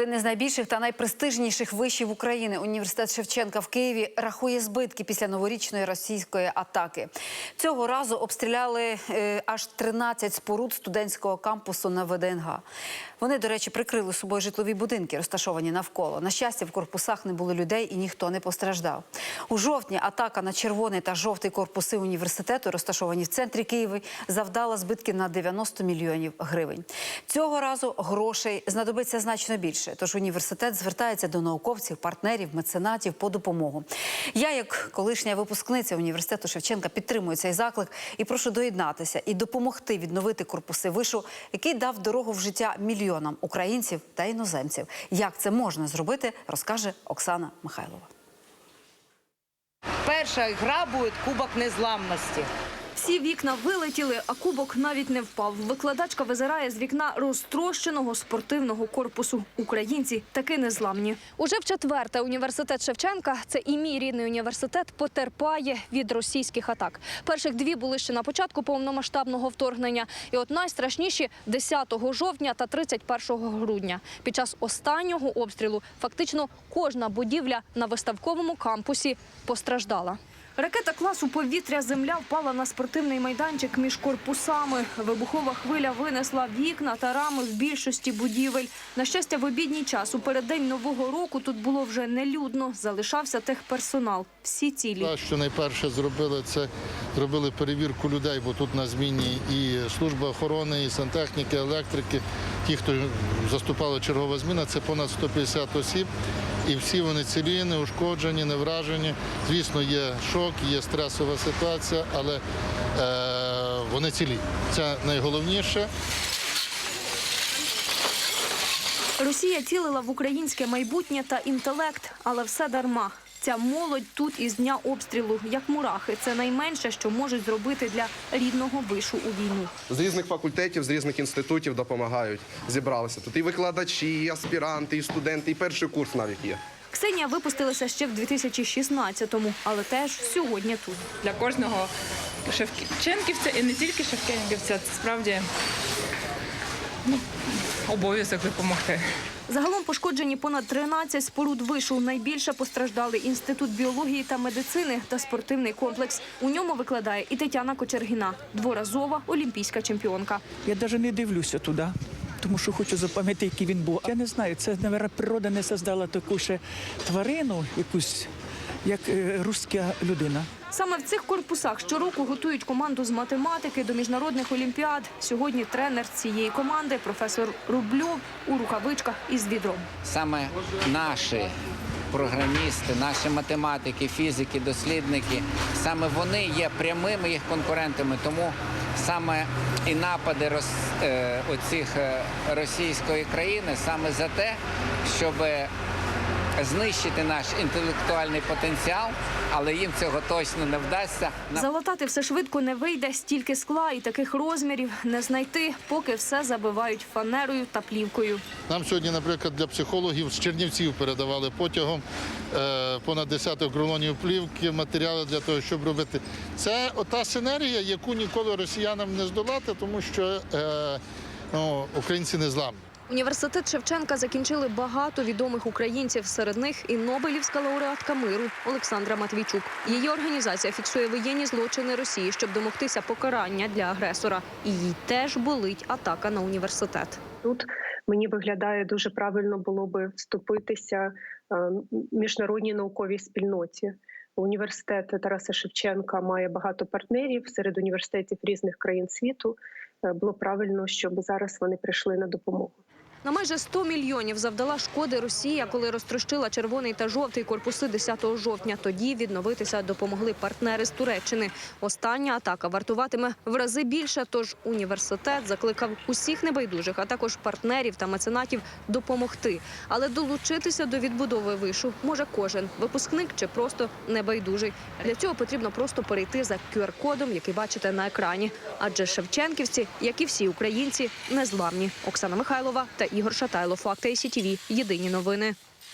Один із найбільших та найпрестижніших вишів України університет Шевченка в Києві рахує збитки після новорічної російської атаки. Цього разу обстріляли е, аж 13 споруд студентського кампусу на ВДНГ. Вони, до речі, прикрили собою житлові будинки, розташовані навколо. На щастя, в корпусах не було людей і ніхто не постраждав. У жовтні атака на червоний та жовтий корпуси університету, розташовані в центрі Києва, завдала збитки на 90 мільйонів гривень. Цього разу грошей знадобиться значно більше. Тож університет звертається до науковців, партнерів, меценатів по допомогу. Я, як колишня випускниця університету Шевченка, підтримую цей заклик і прошу доєднатися і допомогти відновити корпуси вишу, який дав дорогу в життя мільйонам українців та іноземців. Як це можна зробити, розкаже Оксана Михайлова. Перша гра буде Кубок Незламності. Всі вікна вилетіли, а кубок навіть не впав. Викладачка визирає з вікна розтрощеного спортивного корпусу. Українці таки незламні. Уже в четверте університет Шевченка, це і мій рідний університет, потерпає від російських атак. Перших дві були ще на початку повномасштабного вторгнення. І от найстрашніші 10 жовтня та 31 грудня. Під час останнього обстрілу фактично кожна будівля на виставковому кампусі постраждала. Ракета класу повітря земля впала на спортивний майданчик між корпусами. Вибухова хвиля винесла вікна та рами в більшості будівель. На щастя, в обідній час у переддень нового року тут було вже нелюдно. Залишався техперсонал. Всі цілі. Те, що найперше зробили, це зробили перевірку людей, бо тут на зміні і служба охорони, і сантехніки, електрики. Ті, хто заступала чергова зміна, це понад 150 осіб. І всі вони цілі, не ушкоджені, не вражені. Звісно, є шок, є стресова ситуація, але е, вони цілі. Це найголовніше. Росія цілила в українське майбутнє та інтелект, але все дарма. Ця молодь тут із дня обстрілу, як мурахи. Це найменше, що можуть зробити для рідного вишу у війну. З різних факультетів, з різних інститутів допомагають. Зібралися тут і викладачі, і аспіранти, і студенти, і перший курс навіть є. Ксенія випустилася ще в 2016-му, але теж сьогодні тут. для кожного шевченківця і не тільки шевченківця. Це справді ну, обов'язок допомогти. Загалом пошкоджені понад 13 споруд вишу. Найбільше постраждали інститут біології та медицини та спортивний комплекс. У ньому викладає і Тетяна Кочергіна, дворазова олімпійська чемпіонка. Я навіть не дивлюся туди, тому що хочу запам'ятати, який він був. Я не знаю, це, мабуть, природа не создала таку ще тварину, якусь, як е, руська людина. Саме в цих корпусах щороку готують команду з математики до міжнародних олімпіад. Сьогодні тренер цієї команди, професор Рубльов, у рукавичках із відром. саме наші програмісти, наші математики, фізики, дослідники, саме вони є прямими їх конкурентами. Тому саме і напади роз, е, оцих е, російської країни саме за те, щоб знищити наш інтелектуальний потенціал, але їм цього точно не вдасться. Залатати все швидко не вийде, стільки скла і таких розмірів не знайти, поки все забивають фанерою та плівкою. Нам сьогодні, наприклад, для психологів з Чернівців передавали потягом е, понад десяток рулонів плівки, матеріали для того, щоб робити. Це ота синергія, яку ніколи росіянам не здолати, тому що е, ну, українці не зламні. Університет Шевченка закінчили багато відомих українців. Серед них і Нобелівська лауреатка миру Олександра Матвійчук. Її організація фіксує воєнні злочини Росії, щоб домогтися покарання для агресора. І їй теж болить атака на університет. тут мені виглядає дуже правильно було би вступитися е, міжнародній науковій спільноті. Університет Тараса Шевченка має багато партнерів серед університетів різних країн світу. Е, Було правильно, щоб зараз вони прийшли на допомогу. На майже 100 мільйонів завдала шкоди Росія, коли розтрощила червоний та жовтий корпуси 10 жовтня. Тоді відновитися допомогли партнери з Туреччини. Остання атака вартуватиме в рази більше. Тож університет закликав усіх небайдужих, а також партнерів та меценатів допомогти. Але долучитися до відбудови вишу може кожен випускник чи просто небайдужий. Для цього потрібно просто перейти за QR-кодом, який бачите на екрані. Адже шевченківці, як і всі українці, незламні. Оксана Михайлова та Ігор Шатайло. Факти СІТВ. Єдині новини.